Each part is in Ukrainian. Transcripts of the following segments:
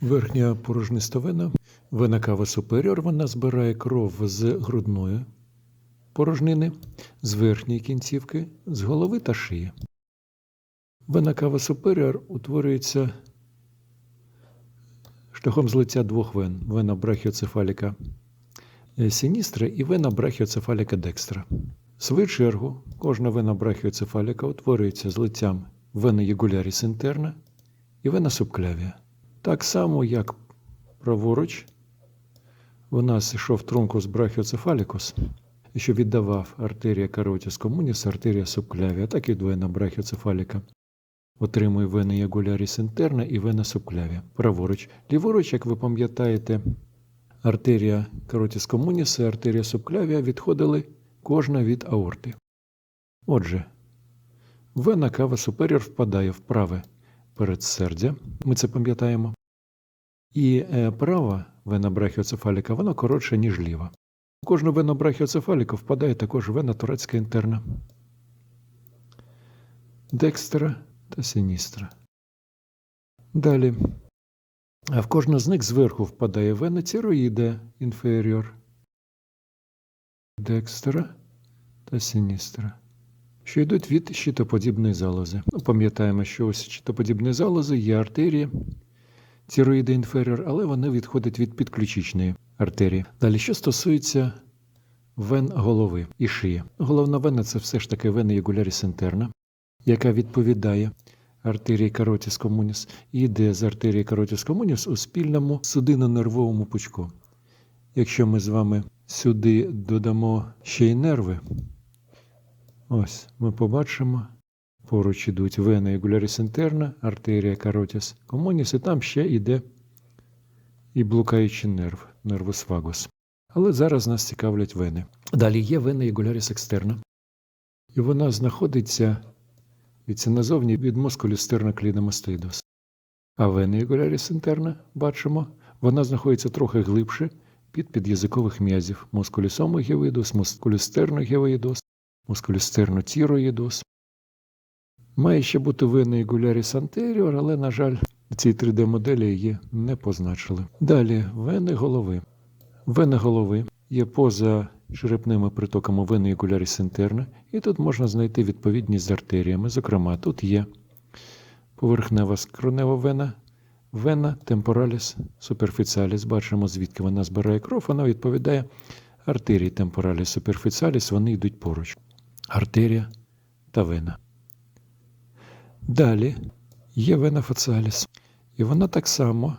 Верхня порожниста вена, кава суперіор, вона збирає кров з грудної порожнини, з верхньої кінцівки, з голови та шиї. Вена кава суперіор утворюється шляхом злиття двох вен: вена брахіоцефаліка сіністра і вена брахіоцефаліка декстра. В свою чергу, кожна вена брахіоцефаліка утворюється злиттям вени єгуляріс інтерна і вена субклявія. Так само, як праворуч, у нас йшов трункус брахіоцефалікус, що віддавав артерія каротіс комуніс, артерія субклявія, так і вена брахіоцефаліка. Отримує вени ягуляріс інтерна і вена субклявія. Праворуч. Ліворуч, як ви пам'ятаєте, артерія каротіс комуніс і артерія субклявія відходили кожна від аорти. Отже, вена кава суперіор впадає в праве передсердя, ми це пам'ятаємо. І е, права вена брахіоцефаліка, вона коротша, ніж ліва. У кожну вену брахіоцефаліка впадає також вена турецька інтерна, декстера та синістра. Далі. А в кожну з них зверху впадає вена тіроїде інферіор, декстера та синістра що йдуть від щитоподібної залози. Ну, Пам'ятаємо, що ось щитоподібної залози є артерії, тіроїди інферіор, але вони відходять від підключичної артерії. Далі, що стосується вен голови і шиї. Головна вена це все ж таки вена ягуляріс інтерна, яка відповідає артерії каротіс комуніс і йде з артерії каротіс комуніс у спільному судино-нервовому пучку. Якщо ми з вами сюди додамо ще й нерви, Ось ми побачимо. Поруч ідуть вена ягуляріс інтерна, артерія каротіс комуніс, і там ще йде і блукаючий нерв, нервус вагус. Але зараз нас цікавлять вени. Далі є вена ягуляріс екстерна, і вона знаходиться від назовні від мускулю стерноклідомастоїдус. А вена ягуляріс інтерна, бачимо, вона знаходиться трохи глибше під під'язикових м'язів мускулісомогівидус, мускулістерногівидус, мускулістерно-тіроїдус. Має ще бути вена ігуляріс антеріор, але, на жаль, ці 3D-моделі її не позначили. Далі вени голови. Вени голови є поза черепними притоками вени ігуляріс інтерна, і тут можна знайти відповідність з артеріями. Зокрема, тут є поверхнева скронева вена, вена темпораліс суперфіціаліс. Бачимо, звідки вона збирає кров, вона відповідає артерії темпораліс суперфіціаліс, вони йдуть поруч артерія та вена. Далі є вена фацаліс. І вона так само,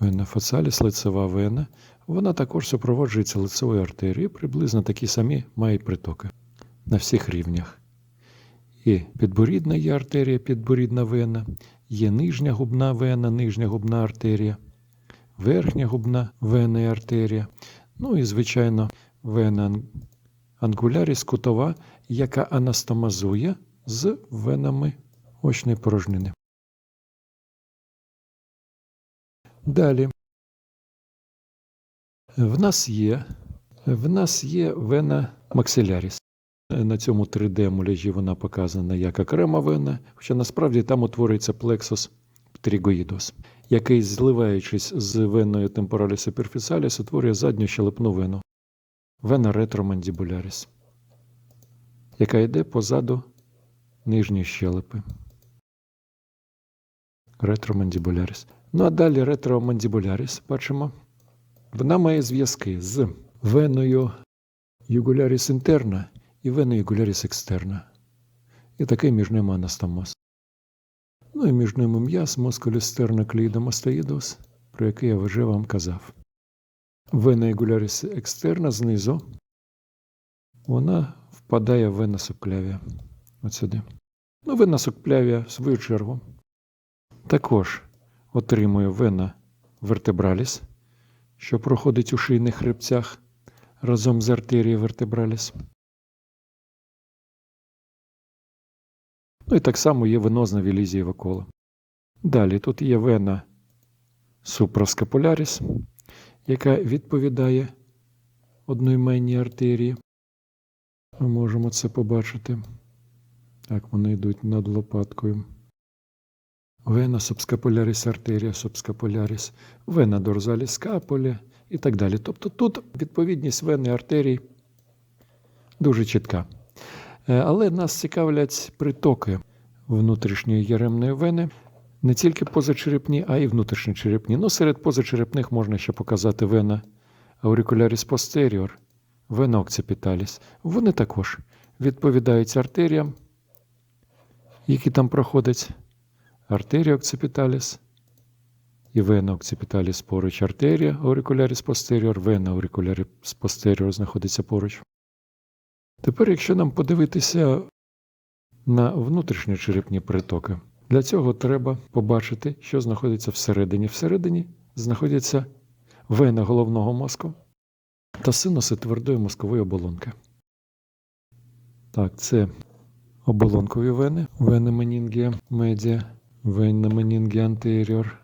вена фацаліс, лицева вена, вона також супроводжується лицевою артерією, приблизно такі самі мають притоки на всіх рівнях. І підборідна є артерія, підборідна вена, є нижня губна вена, нижня губна артерія, верхня губна вена і артерія. Ну і, звичайно, вена ангуляріс кутова, яка анастомазує з венами очної порожнини. Далі в нас є в нас є вена максиляріс. На цьому 3D-муляжі вона показана як окрема вена, хоча насправді там утворюється плексус птерігоїдус, який, зливаючись з веною темпораліс суперфіціаліс, утворює задню щелепну вену вена ретромандібуляріс, яка йде позаду нижньої щелепи. Ретромандібуляріс. Ну а далі ретромандібуляріс, бачимо, вона має зв'язки з веною югуляріс інтерна і веною югуляріс екстерна. І такий між ними анастомоз. Ну і між ними м'яз мускулістерноклідомастоїдус, про який я вже вам казав. Вена ігуляріс екстерна знизу, вона впадає в вена субклявія. От сюди. Ну, вена субклявія, в свою чергу, також отримує вена вертебраліс, що проходить у шийних хребцях разом з артерією вертебраліс. Ну і так само є венозна вілізієва кола. Далі тут є вена супраскапуляріс яка відповідає одноіменній артерії. Ми можемо це побачити. Так, вони йдуть над лопаткою. вена subscapularis артерія subscapularis, вена дорзалі скаполі і так далі. Тобто тут відповідність вени артерій дуже чітка. Е, Але нас цікавлять притоки внутрішньої яремної вени, не тільки позачерепні, а й внутрішньочерепні. Ну, серед позачерепних можна ще показати вена auricularis posterior, вена occipitalis. Вони також відповідають артеріям, які там проходять. Артерія occipitalis і вена occipitalis поруч артерія auricularis posterior, вена auricularis posterior знаходиться поруч. Тепер, якщо нам подивитися на внутрішньочерепні притоки, для цього треба побачити, що знаходиться всередині. Всередині знаходяться вена головного мозку та синуси твердої мозкової оболонки. Так, це оболонкові вени, вени менінгія медіа, вена менінгія антеріор.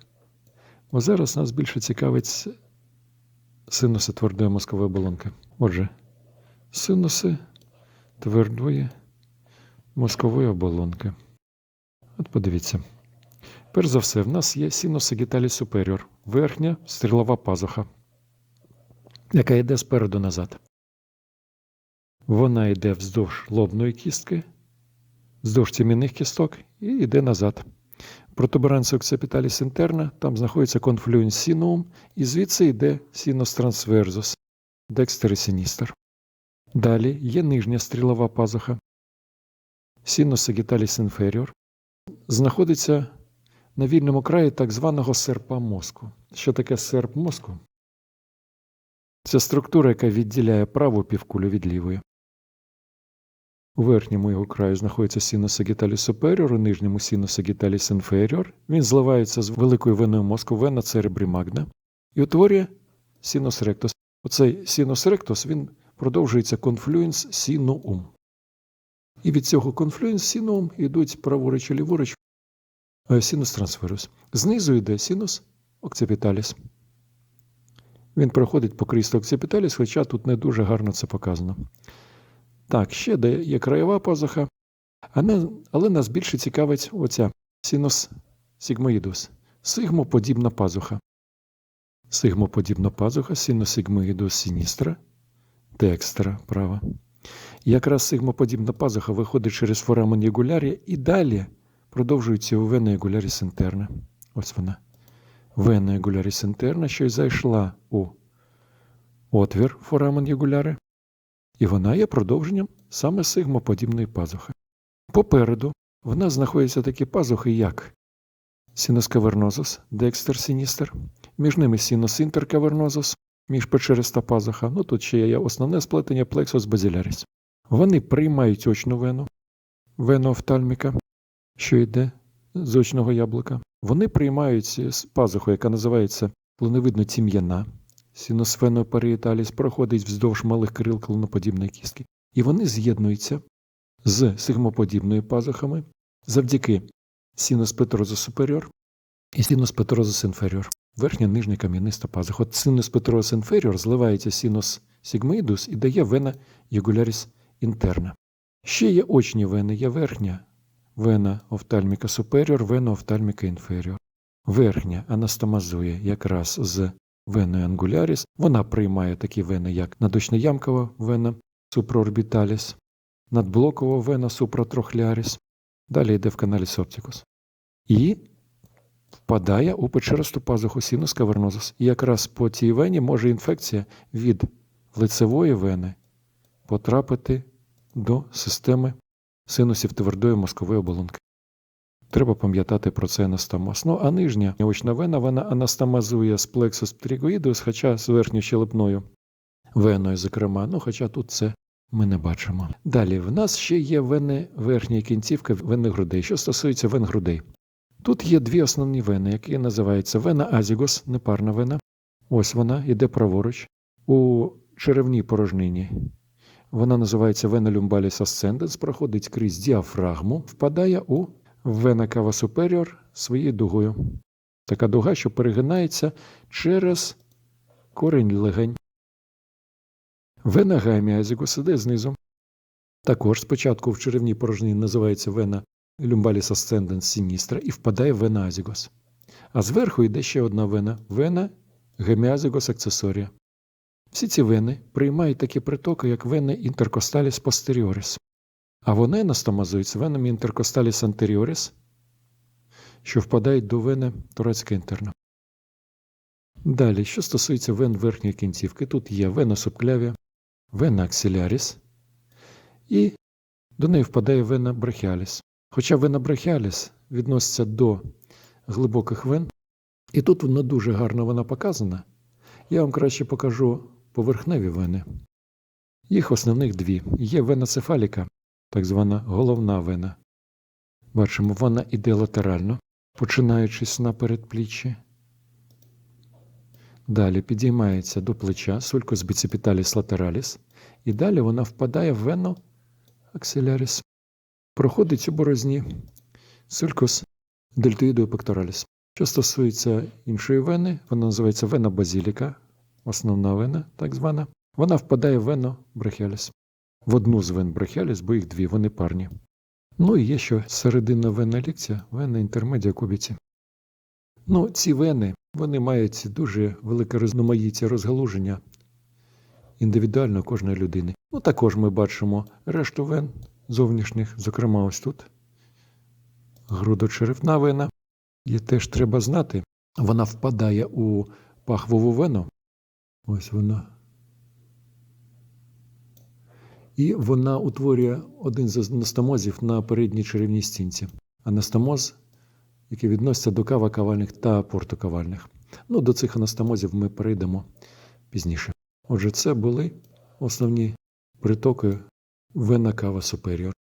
Бо зараз нас більше цікавить синуси твердої мозкової оболонки. Отже, синуси твердої мозкової оболонки. От подивіться. Перш за все, в нас є синус гіталі суперіор, верхня стрілова пазуха, яка йде спереду назад. Вона йде вздовж лобної кістки, вздовж тім'яних кісток і йде назад. Протуберанція оccipitalis інтерна, там знаходиться конфлюенс синуум, і звідси йде синус трансверзус, декстер і синістер. Далі є нижня стрілова пазуха. Синус sagitalis inferior знаходиться на вільному краї так званого серпа мозку. Що таке серп мозку? Це структура, яка відділяє праву півкулю від лівої. У верхньому його краю знаходиться синус superior, у нижньому синус inferior. Він зливається з великою веною мозку, вена церебрі магна, і утворює синус ректус. Оцей синус ректус він продовжується конфлюенс сінуум. І від цього конфлюенс сінуум йдуть праворуч і ліворуч е, синус трансферус. Знизу йде синус окципіталіс. Він проходить по крісту окципіталіс, хоча тут не дуже гарно це показано. Так, ще де є краєва пазуха, але нас більше цікавить оця синус сігмоїдус, сигмоподібна пазуха. Сигмоподібна пазуха, синус сігмоїдус сіністра, декстра права. Якраз сигмоподібна пазуха виходить через форамен ягулярія і далі продовжується у вена ягуляріс інтерна. Ось вона. Вена ягуляріс інтерна, що й зайшла у отвір форамен ягуляри, і вона є продовженням саме сигмоподібної пазухи. Попереду в нас знаходяться такі пазухи, як синус кавернозус, декстер сіністер, між ними синус інтеркавернозус, міжпечериста пазуха. Ну тут ще є основне сплетення плексус базіляріс. Вони приймають очну вену, вену офтальміка, що йде з очного яблука. Вони приймають пазуху, яка називається клоневидно тім'яна. Синус венопаріеталіс проходить вздовж малих крил клоноподібної кістки. І вони з'єднуються з сигмоподібною пазухами завдяки синус петрозус суперіор і синус петрозус інферіор. Верхня нижня кам'яниста пазуха. От синус петрозус інферіор зливається синус сігмоїдус і дає вена югуляріс інтерна. Ще є очні вени, є верхня вена офтальміка суперіор, вена офтальміка інферіор. Верхня анастомазує якраз з веною ангуляріс. Вона приймає такі вени, як надочноямкова вена супроорбіталіс, надблокова вена супротрохляріс. Далі йде в каналі Соптикус. І впадає у печерасту пазуху синус кавернозус. І якраз по цій вені може інфекція від лицевої вени потрапити до системи синусів твердої мозкової оболонки. Треба пам'ятати про це анастомоз. Ну, а нижня очна вена вона анастомазує з плексус птеригоїдус, хоча з верхньощелепною веною, зокрема, ну хоча тут це ми не бачимо. Далі в нас ще є вени верхня кінцівка вени грудей. Що стосується вен грудей, тут є дві основні вени, які називаються вена азігос, непарна вена. Ось вона йде праворуч. У черевній порожнині вона називається вена люмбаліс асценденс, проходить крізь діафрагму, впадає у вена кава суперіор своєю дугою. Така дуга, що перегинається через корінь легень. Вена гайміазігус іде знизу. Також спочатку в черевній порожнині називається вена люмбаліс ascendens sinistra і впадає в вена азігос. А зверху йде ще одна вена вена геміазігос акцесорія. Всі ці вени приймають такі притоки, як вени інтеркосталіс постеріоріс. А вони анастомазуються венами інтеркосталіс антеріоріс, що впадають до вени турецька інтерна. Далі, що стосується вен верхньої кінцівки, тут є вена субклявія, вена аксиляріс, і до неї впадає вена брахіаліс. Хоча вена брахіаліс відноситься до глибоких вен, і тут воно дуже гарно вона показана. Я вам краще покажу поверхневі вени. Їх основних дві. Є вена цефаліка, так звана головна вена. Бачимо, вона іде латерально, починаючись на передпліччі. Далі підіймається до плеча сулькус біцепіталіс латераліс, і далі вона впадає в вену аксиляріс. Проходить у борозні сулькус дельтоїдою пектораліс. Що стосується іншої вени, вона називається вена базіліка, основна вена, так звана. Вона впадає в вену брахіаліс. В одну з вен брахіаліс, бо їх дві, вони парні. Ну і є ще серединна вена лікція, вена інтермедіа кубіці. Ну, ці вени вони мають дуже велике різноманіття розгалуження індивідуально кожної людини. Ну, також ми бачимо решту вен зовнішніх, зокрема, ось тут. Грудочерепна вена. Її теж треба знати. Вона впадає у пахвову вену. Ось вона. І вона утворює один з анастомозів на передній черевній стінці. Анастомоз, який відноситься до кавакавальних та портокавальних. Ну, до цих анастомозів ми перейдемо пізніше. Отже, це були основні притоки вена кава суперіор.